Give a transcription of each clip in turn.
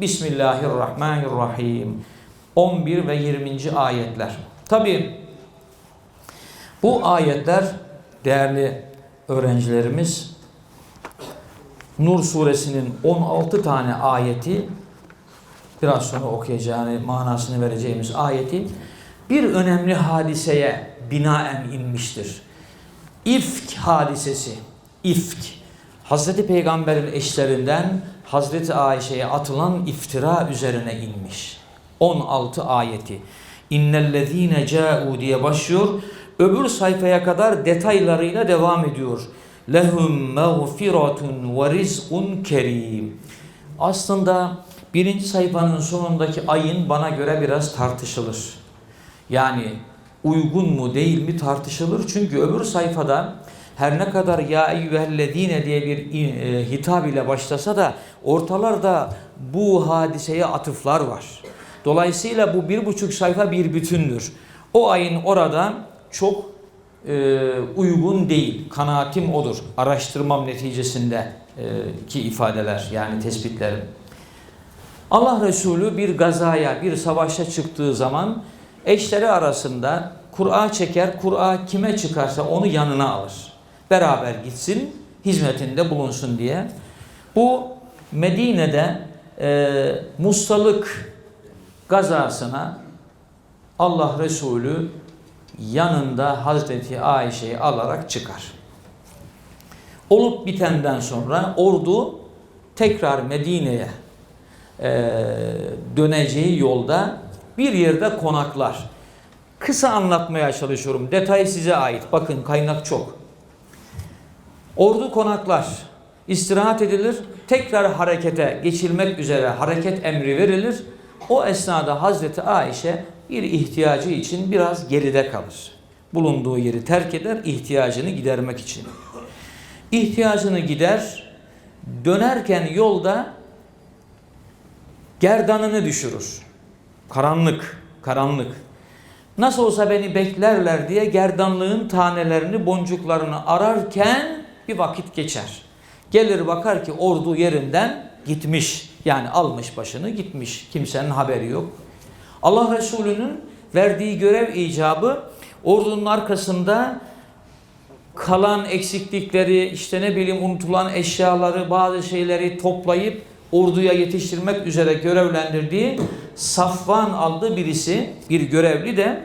Bismillahirrahmanirrahim. 11 ve 20. ayetler. Tabi bu ayetler değerli öğrencilerimiz Nur suresinin 16 tane ayeti biraz sonra okuyacağını manasını vereceğimiz ayeti bir önemli hadiseye binaen inmiştir. İfk hadisesi. İfk. Hazreti Peygamber'in eşlerinden Hazreti Ayşe'ye atılan iftira üzerine inmiş. 16 ayeti. İnnellezîne câ'û diye başlıyor. Öbür sayfaya kadar detaylarıyla devam ediyor. Lehum mağfiratun ve rizkun kerim. Aslında birinci sayfanın sonundaki ayın bana göre biraz tartışılır. Yani uygun mu değil mi tartışılır. Çünkü öbür sayfada her ne kadar ya eyyühellezine diye bir e, hitap ile başlasa da ortalarda bu hadiseye atıflar var. Dolayısıyla bu bir buçuk sayfa bir bütündür. O ayın orada çok e, uygun değil. Kanaatim odur. Araştırmam neticesinde e, ki ifadeler yani tespitlerim. Allah Resulü bir gazaya, bir savaşa çıktığı zaman eşleri arasında Kur'a çeker, Kur'a kime çıkarsa onu yanına alır. Beraber gitsin, hizmetinde bulunsun diye. Bu Medine'de e, mustalık gazasına Allah Resulü yanında Hazreti Ayşe'yi alarak çıkar. Olup bitenden sonra ordu tekrar Medine'ye e, döneceği yolda bir yerde konaklar. Kısa anlatmaya çalışıyorum. Detay size ait. Bakın kaynak çok. Ordu konaklar. istirahat edilir. Tekrar harekete geçilmek üzere hareket emri verilir. O esnada Hazreti Ayşe bir ihtiyacı için biraz geride kalır. Bulunduğu yeri terk eder ihtiyacını gidermek için. İhtiyacını gider. Dönerken yolda gerdanını düşürür. Karanlık, karanlık. Nasıl olsa beni beklerler diye gerdanlığın tanelerini, boncuklarını ararken bir vakit geçer. Gelir bakar ki ordu yerinden gitmiş. Yani almış başını gitmiş. Kimsenin haberi yok. Allah Resulü'nün verdiği görev icabı ordunun arkasında kalan eksiklikleri, işte ne bileyim unutulan eşyaları, bazı şeyleri toplayıp orduya yetiştirmek üzere görevlendirdiği Safvan aldığı birisi, bir görevli de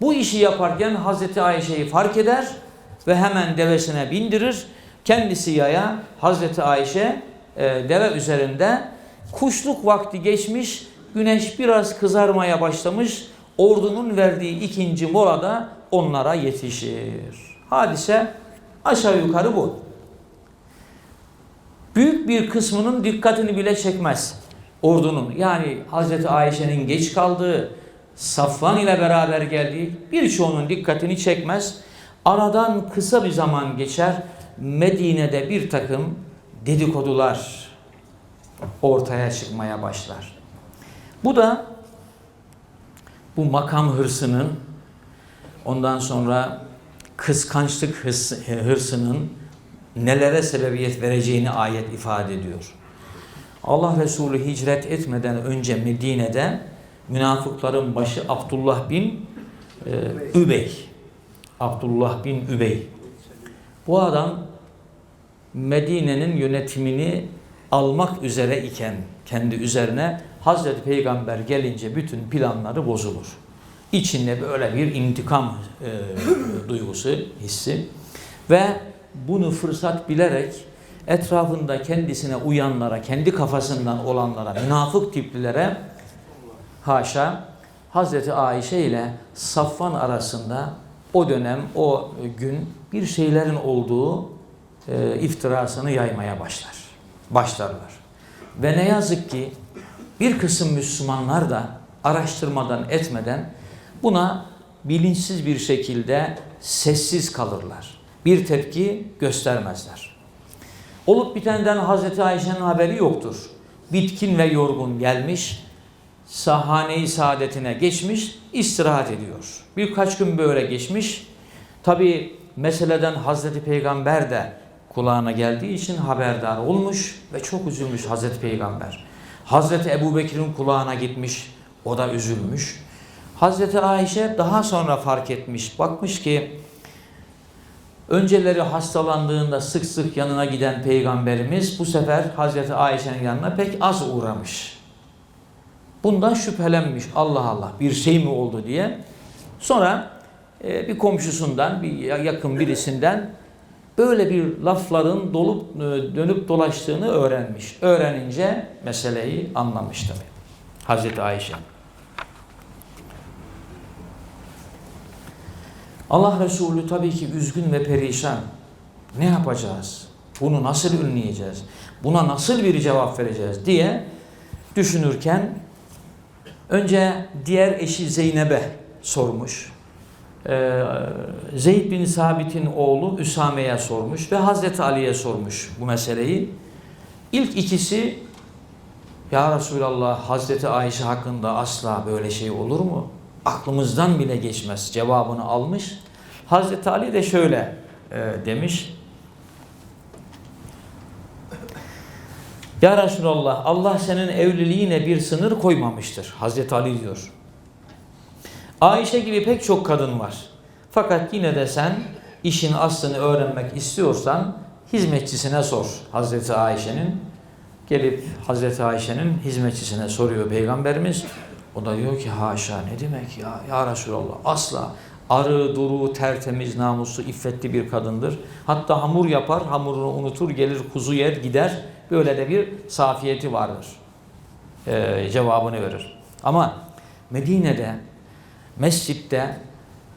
bu işi yaparken Hazreti Ayşe'yi fark eder ve hemen devesine bindirir. Kendisi yaya, Hazreti Ayşe e, deve üzerinde kuşluk vakti geçmiş, güneş biraz kızarmaya başlamış. Ordunun verdiği ikinci molada onlara yetişir. Hadise aşağı yukarı bu büyük bir kısmının dikkatini bile çekmez ordunun. Yani Hazreti Ayşe'nin geç kaldığı, Safvan ile beraber geldiği birçoğunun dikkatini çekmez. Aradan kısa bir zaman geçer. Medine'de bir takım dedikodular ortaya çıkmaya başlar. Bu da bu makam hırsının ondan sonra kıskançlık hırsının nelere sebebiyet vereceğini ayet ifade ediyor. Allah Resulü hicret etmeden önce Medine'de münafıkların başı Abdullah bin e, Übey. Abdullah bin Übey. Bu adam Medine'nin yönetimini almak üzere iken kendi üzerine Hazreti Peygamber gelince bütün planları bozulur. İçinde böyle bir intikam e, duygusu, hissi ve bunu fırsat bilerek etrafında kendisine uyanlara, kendi kafasından olanlara, münafık tiplilere haşa Hazreti Ayşe ile Safvan arasında o dönem, o gün bir şeylerin olduğu e, iftirasını yaymaya başlar. Başlarlar. Ve ne yazık ki bir kısım Müslümanlar da araştırmadan etmeden buna bilinçsiz bir şekilde sessiz kalırlar bir tepki göstermezler. Olup bitenden Hazreti Ayşe'nin haberi yoktur. Bitkin ve yorgun gelmiş, sahane-i saadetine geçmiş, istirahat ediyor. Birkaç gün böyle geçmiş. Tabi meseleden Hazreti Peygamber de kulağına geldiği için haberdar olmuş ve çok üzülmüş Hazreti Peygamber. Hazreti Ebu Bekir'in kulağına gitmiş. O da üzülmüş. Hazreti Ayşe daha sonra fark etmiş. Bakmış ki önceleri hastalandığında sık sık yanına giden peygamberimiz bu sefer Hazreti Ayşe'nin yanına pek az uğramış. Bundan şüphelenmiş. Allah Allah bir şey mi oldu diye. Sonra e, bir komşusundan, bir yakın birisinden böyle bir lafların dolup e, dönüp dolaştığını öğrenmiş. Öğrenince meseleyi anlamış tabii. Hazreti Ayşe. Allah Resulü tabii ki üzgün ve perişan. Ne yapacağız? Bunu nasıl önleyeceğiz? Buna nasıl bir cevap vereceğiz diye düşünürken önce diğer eşi Zeynep'e sormuş. Ee, Zeyd bin Sabit'in oğlu Üsame'ye sormuş ve Hazreti Ali'ye sormuş bu meseleyi. İlk ikisi Ya Resulallah Hazreti Ayşe hakkında asla böyle şey olur mu? Aklımızdan bile geçmez cevabını almış. Hazreti Ali de şöyle e, demiş. Ya Resulallah Allah senin evliliğine bir sınır koymamıştır. Hazreti Ali diyor. Ayşe gibi pek çok kadın var. Fakat yine de sen işin aslını öğrenmek istiyorsan hizmetçisine sor. Hazreti Ayşe'nin gelip Hazreti Ayşe'nin hizmetçisine soruyor Peygamberimiz. O da diyor ki haşa ne demek ya ya Resulallah asla arı duru tertemiz namuslu iffetli bir kadındır. Hatta hamur yapar hamurunu unutur gelir kuzu yer gider böyle de bir safiyeti vardır. Ee, cevabını verir. Ama Medine'de mescitte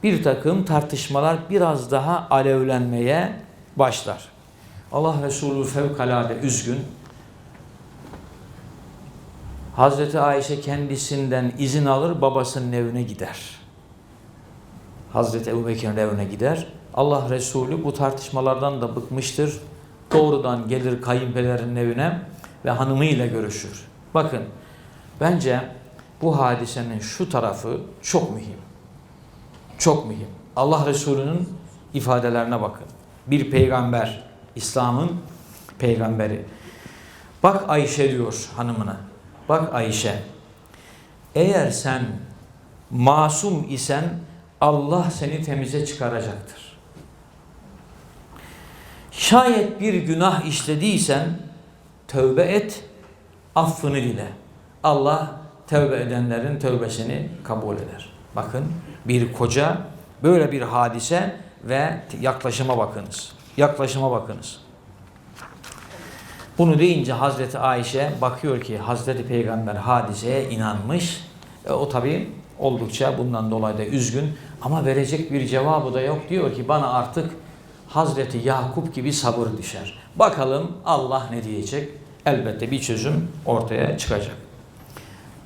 bir takım tartışmalar biraz daha alevlenmeye başlar. Allah Resulü fevkalade üzgün. Hazreti Ayşe kendisinden izin alır babasının evine gider. Hazreti Ebu Bekir'in evine gider. Allah Resulü bu tartışmalardan da bıkmıştır. Doğrudan gelir kayınpederinin evine ve hanımıyla görüşür. Bakın bence bu hadisenin şu tarafı çok mühim. Çok mühim. Allah Resulü'nün ifadelerine bakın. Bir peygamber, İslam'ın peygamberi. Bak Ayşe diyor hanımına. Bak Ayşe. Eğer sen masum isen Allah seni temize çıkaracaktır. Şayet bir günah işlediysen tövbe et, affını dile. Allah tövbe edenlerin tövbesini kabul eder. Bakın bir koca böyle bir hadise ve yaklaşıma bakınız. Yaklaşıma bakınız. Bunu deyince Hazreti Ayşe bakıyor ki Hazreti Peygamber hadiseye inanmış. E, o tabi oldukça bundan dolayı da üzgün ama verecek bir cevabı da yok. Diyor ki bana artık Hazreti Yakup gibi sabır düşer. Bakalım Allah ne diyecek? Elbette bir çözüm ortaya çıkacak.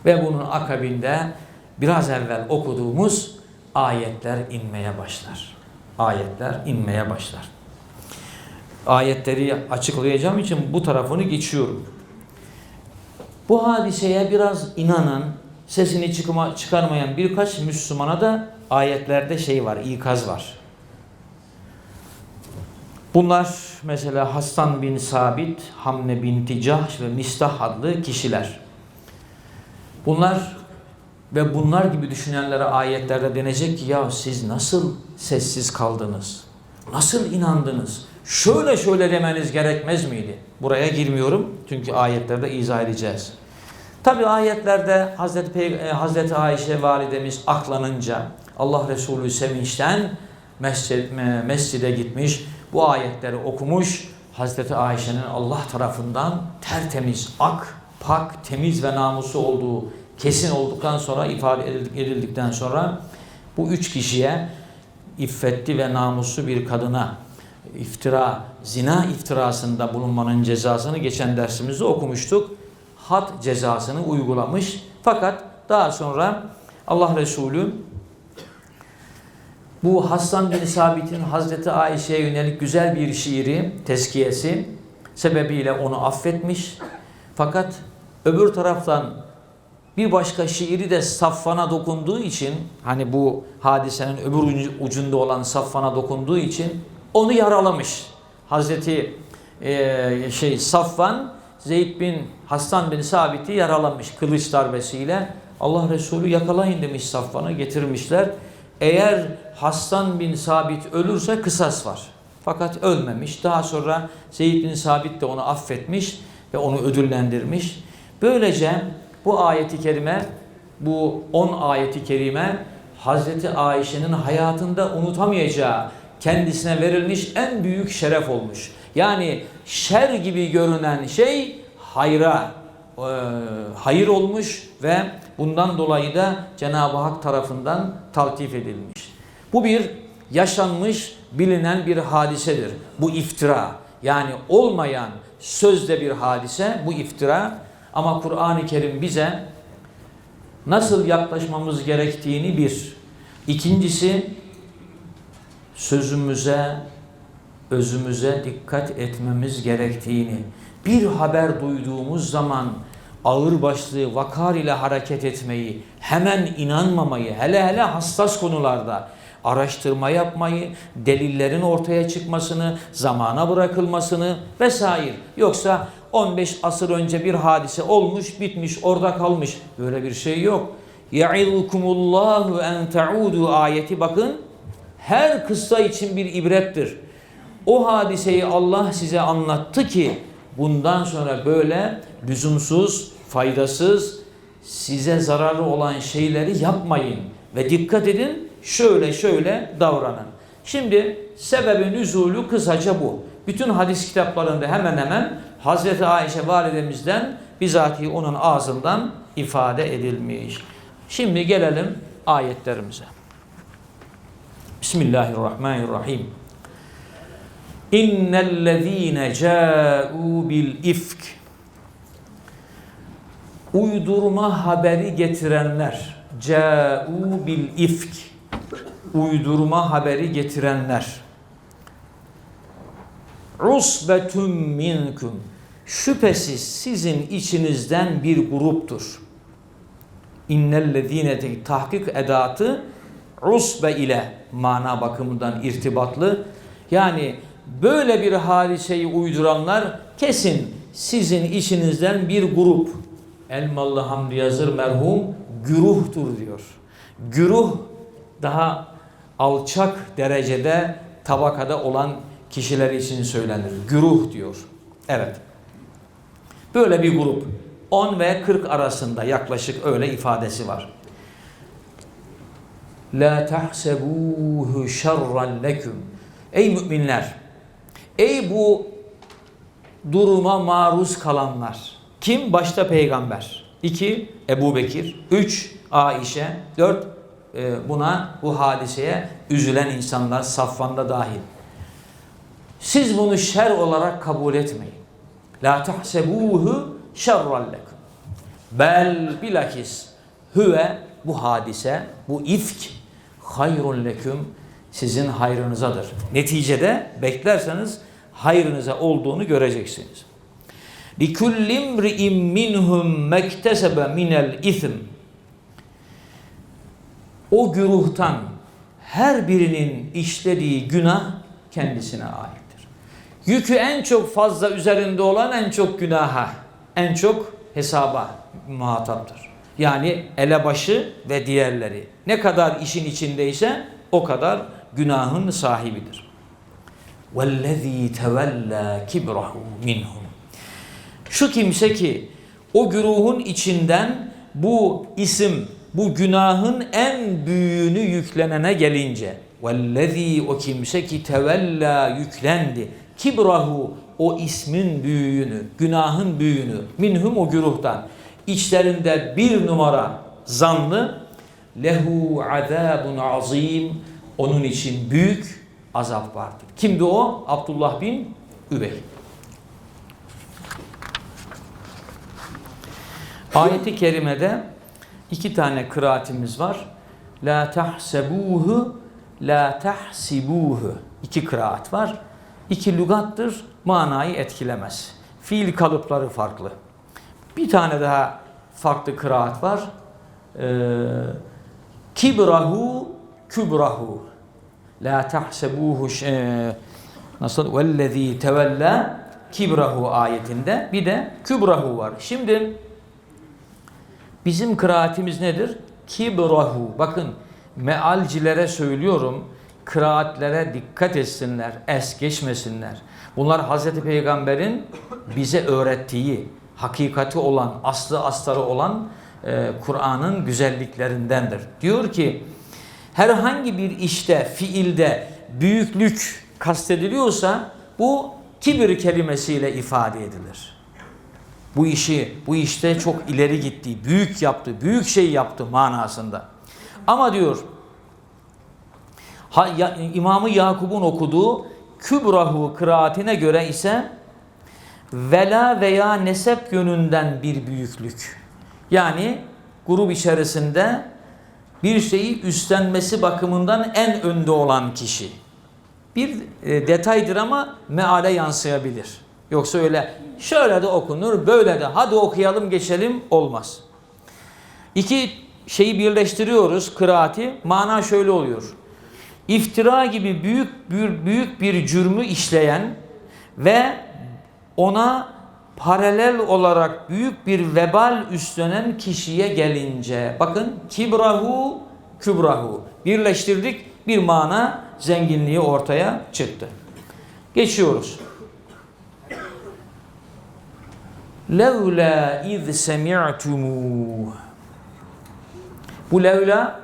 Ve bunun akabinde biraz evvel okuduğumuz ayetler inmeye başlar. Ayetler inmeye başlar. Ayetleri açıklayacağım için bu tarafını geçiyorum. Bu hadiseye biraz inanan, sesini çıkma, çıkarmayan birkaç Müslümana da ayetlerde şey var, ikaz var. Bunlar mesela Hasan bin Sabit, Hamne binti Cahş ve Mistah adlı kişiler. Bunlar ve bunlar gibi düşünenlere ayetlerde denecek ki ya siz nasıl sessiz kaldınız? Nasıl inandınız? Şöyle şöyle demeniz gerekmez miydi? Buraya girmiyorum çünkü ayetlerde izah edeceğiz. Tabi ayetlerde Hazreti, Pey Hazreti Ayşe validemiz aklanınca Allah Resulü sevinçten mescid, mescide gitmiş. Bu ayetleri okumuş. Hazreti Ayşe'nin Allah tarafından tertemiz, ak, pak, temiz ve namusu olduğu kesin olduktan sonra ifade edildikten sonra bu üç kişiye iffetli ve namuslu bir kadına iftira, zina iftirasında bulunmanın cezasını geçen dersimizde okumuştuk. Had cezasını uygulamış. Fakat daha sonra Allah Resulü bu Hasan bin Sabit'in Hazreti Ayşe'ye yönelik güzel bir şiiri, tezkiyesi sebebiyle onu affetmiş. Fakat öbür taraftan bir başka şiiri de Safvan'a dokunduğu için hani bu hadisenin öbür ucunda olan Safvan'a dokunduğu için onu yaralamış. Hazreti e, şey Safvan Zeyd bin Hassan bin Sabit'i yaralamış kılıç darbesiyle. Allah Resulü yakalayın demiş Safvan'a getirmişler. Eğer Hassan bin Sabit ölürse kısas var. Fakat ölmemiş. Daha sonra Zeyd bin Sabit de onu affetmiş ve onu ödüllendirmiş. Böylece bu ayeti kerime, bu 10 ayeti kerime Hazreti Ayşe'nin hayatında unutamayacağı, kendisine verilmiş en büyük şeref olmuş. Yani şer gibi görünen şey hayra, e, hayır olmuş ve bundan dolayı da Cenab-ı Hak tarafından taltif edilmiş. Bu bir yaşanmış, bilinen bir hadisedir. Bu iftira. Yani olmayan sözde bir hadise bu iftira. Ama Kur'an-ı Kerim bize nasıl yaklaşmamız gerektiğini bir. İkincisi sözümüze, özümüze dikkat etmemiz gerektiğini. Bir haber duyduğumuz zaman ağır başlığı vakar ile hareket etmeyi, hemen inanmamayı, hele hele hassas konularda araştırma yapmayı, delillerin ortaya çıkmasını, zamana bırakılmasını vesaire. Yoksa 15 asır önce bir hadise olmuş, bitmiş, orada kalmış. Böyle bir şey yok. Ya'idukumullahu en ta'udu ayeti bakın. Her kıssa için bir ibrettir. O hadiseyi Allah size anlattı ki bundan sonra böyle lüzumsuz, faydasız, size zararlı olan şeyleri yapmayın ve dikkat edin şöyle şöyle davranın. Şimdi sebebin nüzulü kısaca bu. Bütün hadis kitaplarında hemen hemen Hazreti Ayşe validemizden bizatihi onun ağzından ifade edilmiş. Şimdi gelelim ayetlerimize. Bismillahirrahmanirrahim. İnnellezîne câ'û bil ifk. Uydurma haberi getirenler. Câ'û bil ifk. Uydurma haberi getirenler. Usbetun minkum. Şüphesiz sizin içinizden bir gruptur. İnnellezîne tahkik edatı usbe ile mana bakımından irtibatlı. Yani böyle bir hadiseyi uyduranlar kesin sizin içinizden bir grup. Elmalı Hamdi Yazır merhum güruhtur diyor. Güruh daha alçak derecede tabakada olan kişiler için söylenir. Güruh diyor. Evet. Böyle bir grup. 10 ve 40 arasında yaklaşık öyle ifadesi var. La tahsebuhu şerran leküm. Ey müminler, ey bu duruma maruz kalanlar. Kim? Başta peygamber. 2 Ebu Bekir. 3 Aişe. 4 e, buna bu hadiseye üzülen insanlar Safvan'da dahil. Siz bunu şer olarak kabul etmeyin. La tahsebuhu şerran leküm. Bel bilakis hüve bu hadise, bu ifk hayrun leküm sizin hayrınızadır. Neticede beklerseniz hayrınıza olduğunu göreceksiniz. Likullim ri'im minhum mektesebe minel ithm. O güruhtan her birinin işlediği günah kendisine aittir. Yükü en çok fazla üzerinde olan en çok günaha, en çok hesaba muhataptır. Yani elebaşı ve diğerleri. Ne kadar işin içindeyse o kadar günahın sahibidir. وَالَّذ۪ي تَوَلَّا كِبْرَهُ minhum. Şu kimse ki o güruhun içinden bu isim, bu günahın en büyüğünü yüklenene gelince وَالَّذ۪ي o kimse ki tevella yüklendi kibrahu o ismin büyüğünü, günahın büyüğünü minhum o güruhtan içlerinde bir numara zanlı lehu azabun azim onun için büyük azap vardır. Kimdi o? Abdullah bin Übey. Ayeti kerimede iki tane kıraatimiz var. La tahsebuhu la tahsibuhu. İki kıraat var. İki lügattır. Manayı etkilemez. Fiil kalıpları farklı. Bir tane daha farklı kıraat var. Ee, kibrahu kübrahu. La tahsebuhu nasıl? Vellezî tevella kibrahu ayetinde bir de kübrahu var. Şimdi bizim kıraatimiz nedir? Kibrahu. Bakın mealcilere söylüyorum. Kıraatlere dikkat etsinler, es geçmesinler. Bunlar Hazreti Peygamber'in bize öğrettiği, hakikati olan, aslı astarı olan e, Kur'an'ın güzelliklerindendir. Diyor ki herhangi bir işte, fiilde büyüklük kastediliyorsa bu kibir kelimesiyle ifade edilir. Bu işi, bu işte çok ileri gitti, büyük yaptı, büyük şey yaptı manasında. Ama diyor İmamı Yakub'un okuduğu Kübrahu kıraatine göre ise vela veya nesep yönünden bir büyüklük. Yani grup içerisinde bir şeyi üstlenmesi bakımından en önde olan kişi. Bir e, detaydır ama meale yansıyabilir. Yoksa öyle şöyle de okunur, böyle de hadi okuyalım geçelim olmaz. İki şeyi birleştiriyoruz kıraati. Mana şöyle oluyor. İftira gibi büyük bir büyük bir cürmü işleyen ve ona paralel olarak büyük bir vebal üstlenen kişiye gelince bakın kibrahu kübrahu birleştirdik bir mana zenginliği ortaya çıktı. Geçiyoruz. Levla iz semi'tumu Bu levla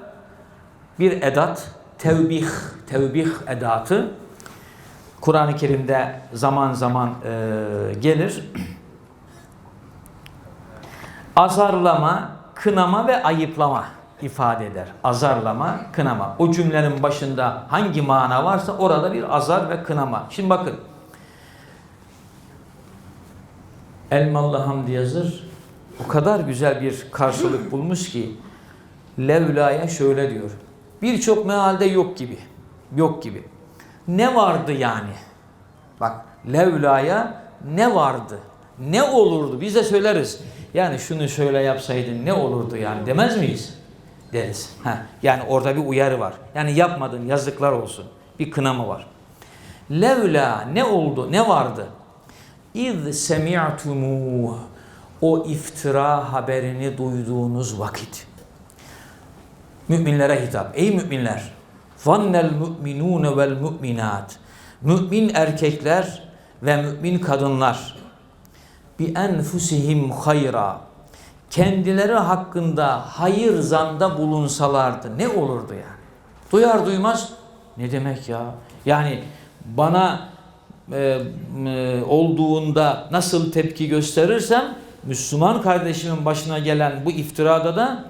bir edat, tevbih, tevbih edatı. Kur'an-ı Kerim'de zaman zaman e, gelir. Azarlama, kınama ve ayıplama ifade eder. Azarlama, kınama. O cümlenin başında hangi mana varsa orada bir azar ve kınama. Şimdi bakın. Elmalı Hamdi yazır. O kadar güzel bir karşılık bulmuş ki Levla'ya şöyle diyor. Birçok mealde yok gibi. Yok gibi. Ne vardı yani? Bak Levla'ya ne vardı? Ne olurdu? Biz de söyleriz. Yani şunu şöyle yapsaydın ne olurdu yani demez miyiz? Deriz. Heh, yani orada bir uyarı var. Yani yapmadın yazıklar olsun. Bir kınama var. Levla ne oldu? Ne vardı? İz semi'tumuh o iftira haberini duyduğunuz vakit. Müminlere hitap. Ey müminler! Zannel mu'minune vel mu'minat. Mümin erkekler ve mümin kadınlar bi enfusihim hayra kendileri hakkında hayır zanda bulunsalardı ne olurdu yani? Duyar duymaz ne demek ya? Yani bana e, e, olduğunda nasıl tepki gösterirsem Müslüman kardeşimin başına gelen bu iftirada da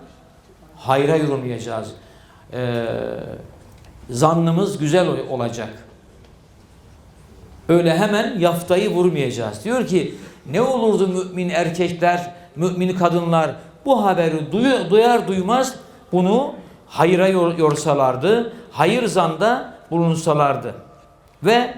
hayra yorumlayacağız. E, zannımız güzel olacak. Öyle hemen yaftayı vurmayacağız. Diyor ki ne olurdu mümin erkekler, mümin kadınlar bu haberi duy duyar duymaz bunu hayra yor yorsalardı, hayır zanda bulunsalardı. Ve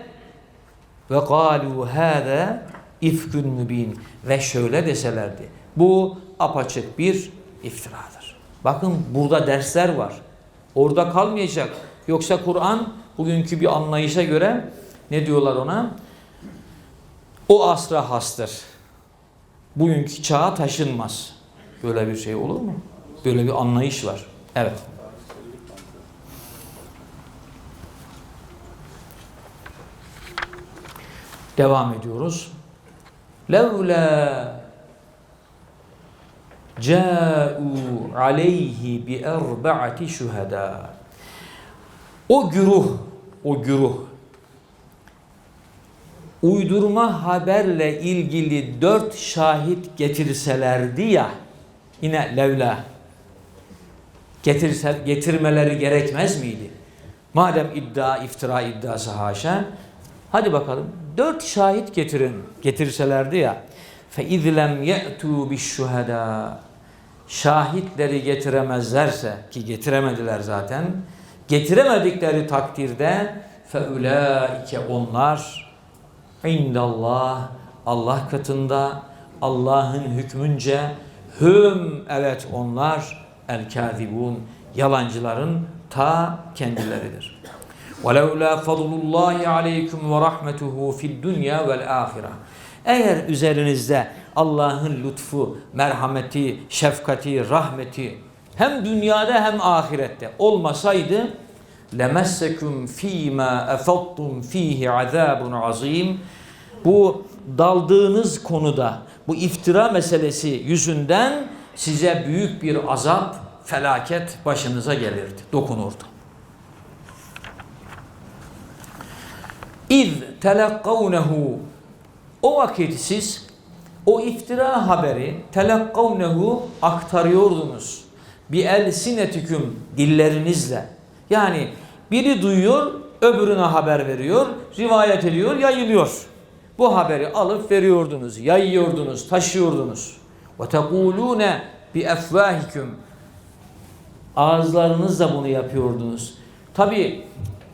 ve galu hâzâ ifkün mübin ve şöyle deselerdi. Bu apaçık bir iftiradır. Bakın burada dersler var. Orada kalmayacak. Yoksa Kur'an bugünkü bir anlayışa göre ne diyorlar ona? O asra hastır. Bugünkü çağa taşınmaz. Böyle bir şey olur mu? Böyle bir anlayış var. Evet. Devam ediyoruz. Levla ca'u aleyhi bi erba'ati şuhada. O güruh, o güruh uydurma haberle ilgili dört şahit getirselerdi ya yine levla getirse, getirmeleri gerekmez miydi? Madem iddia, iftira iddiası haşa hadi bakalım dört şahit getirin getirselerdi ya فَاِذْ لَمْ يَأْتُوا بِالشُّهَدَى Şahitleri getiremezlerse ki getiremediler zaten getiremedikleri takdirde فَاُولَٰئِكَ onlar indallah Allah katında Allah'ın hükmünce hüm evet onlar el kazibun yalancıların ta kendileridir. وَلَوْلَا فَضْلُ اللّٰهِ عَلَيْكُمْ وَرَحْمَتُهُ فِي الدُّنْيَا وَالْآخِرَةِ Eğer üzerinizde Allah'ın lütfu, merhameti, şefkati, rahmeti hem dünyada hem ahirette olmasaydı lemessekum fîmâ efattum fîhi azâbun azîm bu daldığınız konuda bu iftira meselesi yüzünden size büyük bir azap, felaket başınıza gelirdi, dokunurdu. İz telakkavnehu o vakit siz o iftira haberi telakkavnehu aktarıyordunuz. Bi elsinetüküm dillerinizle. Yani biri duyuyor, öbürüne haber veriyor, rivayet ediyor, yayılıyor. Bu haberi alıp veriyordunuz, yayıyordunuz, taşıyordunuz. Bi efvahikum ağızlarınızla bunu yapıyordunuz. Tabi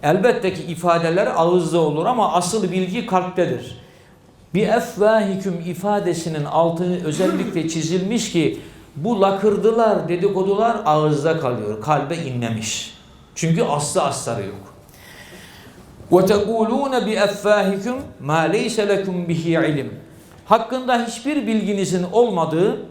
elbette ki ifadeler ağızda olur ama asıl bilgi kalptedir. Bir efvahiküm ifadesinin altını özellikle çizilmiş ki bu lakırdılar, dedikodular ağızda kalıyor, kalbe inmemiş. Çünkü aslı astarı yok. وَتَقُولُونَ بِأَفَّاهِكُمْ مَا لَيْسَ لَكُمْ بِهِ ilim. Hakkında hiçbir bilginizin olmadığı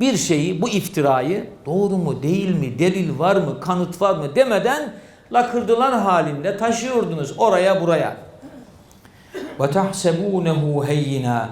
bir şeyi, bu iftirayı doğru mu, değil mi, delil var mı, kanıt var mı demeden lakırdılar halinde taşıyordunuz oraya buraya. وَتَحْسَبُونَهُ هَيِّنًا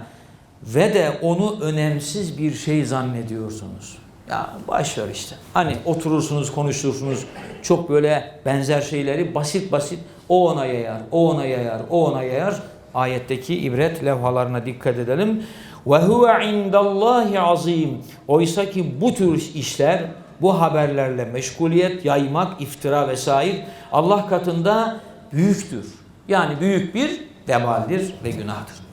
Ve de onu önemsiz bir şey zannediyorsunuz. Ya baş ver işte. Hani oturursunuz, konuşursunuz. Çok böyle benzer şeyleri basit basit o ona yayar, o ona yayar, o ona yayar. Ayetteki ibret levhalarına dikkat edelim. Ve huve indallahi azim. Oysa ki bu tür işler, bu haberlerle meşguliyet, yaymak, iftira vesaire Allah katında büyüktür. Yani büyük bir vebaldir ve günahtır.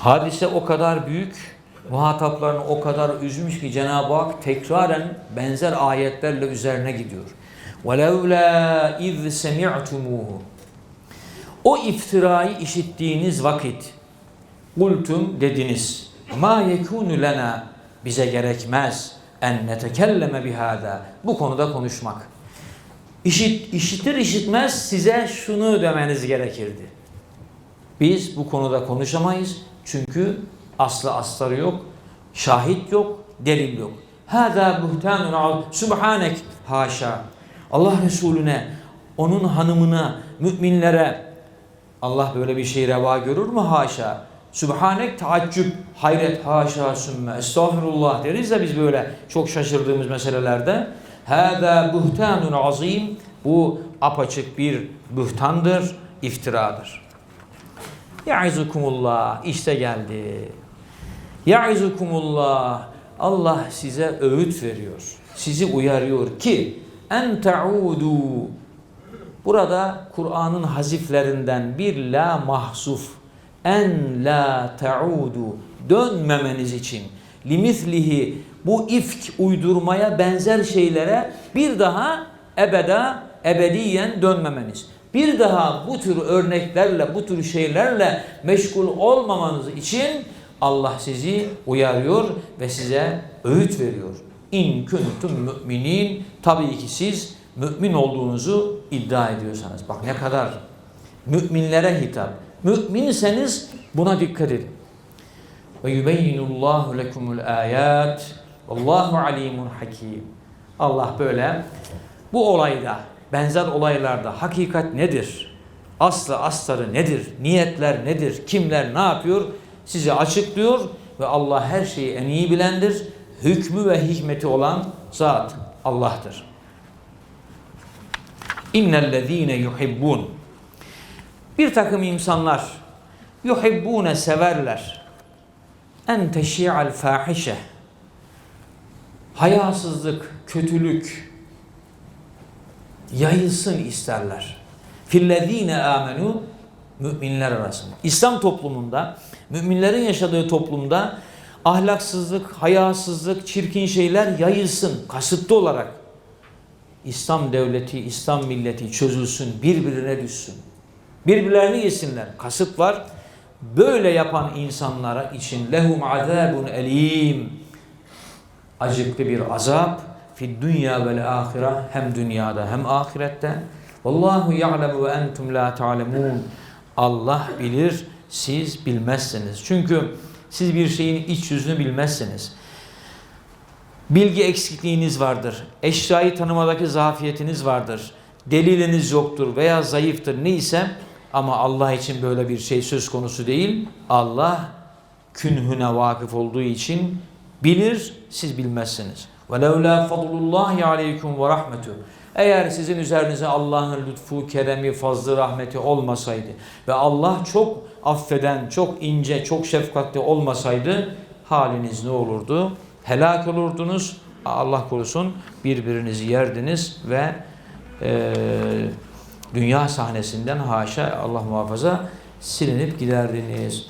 Hadise o kadar büyük, muhataplarını o kadar üzmüş ki Cenab-ı Hak tekraren benzer ayetlerle üzerine gidiyor. وَلَوْلَا اِذْ سَمِعْتُمُوهُ O iftirayı işittiğiniz vakit kultum dediniz. Ma yekunu lena bize gerekmez en netekelleme bihada. Bu konuda konuşmak. İşit, işitir işitmez size şunu demeniz gerekirdi. Biz bu konuda konuşamayız. Çünkü aslı astarı yok, şahit yok, delil yok. Hâzâ buhtanun al. Subhanek. Haşa. Allah Resulüne, onun hanımına, müminlere Allah böyle bir şey reva görür mü? Haşa. Sübhanek taaccüp, hayret, haşa, sümme, estağfirullah deriz de biz böyle çok şaşırdığımız meselelerde. Hâzâ buhtanun azim. Bu apaçık bir buhtandır, iftiradır. Ya'izukumullah işte geldi. Ya'izukumullah Allah size öğüt veriyor. Sizi uyarıyor ki en ta'udu Burada Kur'an'ın haziflerinden bir la mahsuf en la ta'udu dönmemeniz için limislihi bu ifk uydurmaya benzer şeylere bir daha ebeda ebediyen dönmemeniz. Bir daha bu tür örneklerle, bu tür şeylerle meşgul olmamanız için Allah sizi uyarıyor ve size öğüt veriyor. İn kuntum müminin tabii ki siz mümin olduğunuzu iddia ediyorsanız. Bak ne kadar müminlere hitap. Müminseniz buna dikkat edin. Ve yubeyyinullahu lekumul ayat. Allahu alimun hakim. Allah böyle bu olayda, benzer olaylarda hakikat nedir? Aslı astarı nedir? Niyetler nedir? Kimler ne yapıyor? Size açıklıyor ve Allah her şeyi en iyi bilendir. Hükmü ve hikmeti olan zat Allah'tır. İnnellezîne yuhibbun. Bir takım insanlar yuhibbune severler. En teşi'al fahişe. Hayasızlık, kötülük yayılsın isterler. Fillezîne amenu müminler arasında. İslam toplumunda, müminlerin yaşadığı toplumda ahlaksızlık, hayasızlık, çirkin şeyler yayılsın kasıtlı olarak. İslam devleti, İslam milleti çözülsün, birbirine düşsün. Birbirlerini yesinler. Kasıt var. Böyle yapan insanlara için lehum azabun elim. Acıklı bir azap fi dünya ve ahire hem dünyada hem ahirette Vallahu ya'lemu ve entum la ta'lemun. Allah bilir, siz bilmezsiniz. Çünkü siz bir şeyin iç yüzünü bilmezsiniz. Bilgi eksikliğiniz vardır. Eşyayı tanımadaki zafiyetiniz vardır. Deliliniz yoktur veya zayıftır neyse ama Allah için böyle bir şey söz konusu değil. Allah künhüne vakıf olduğu için bilir, siz bilmezsiniz. Ve levla fadlullahi aleykum ve rahmetu. Eğer sizin üzerinize Allah'ın lütfu, keremi, fazlı, rahmeti olmasaydı ve Allah çok affeden, çok ince, çok şefkatli olmasaydı haliniz ne olurdu? Helak olurdunuz. Allah korusun birbirinizi yerdiniz ve e, dünya sahnesinden haşa Allah muhafaza silinip giderdiniz.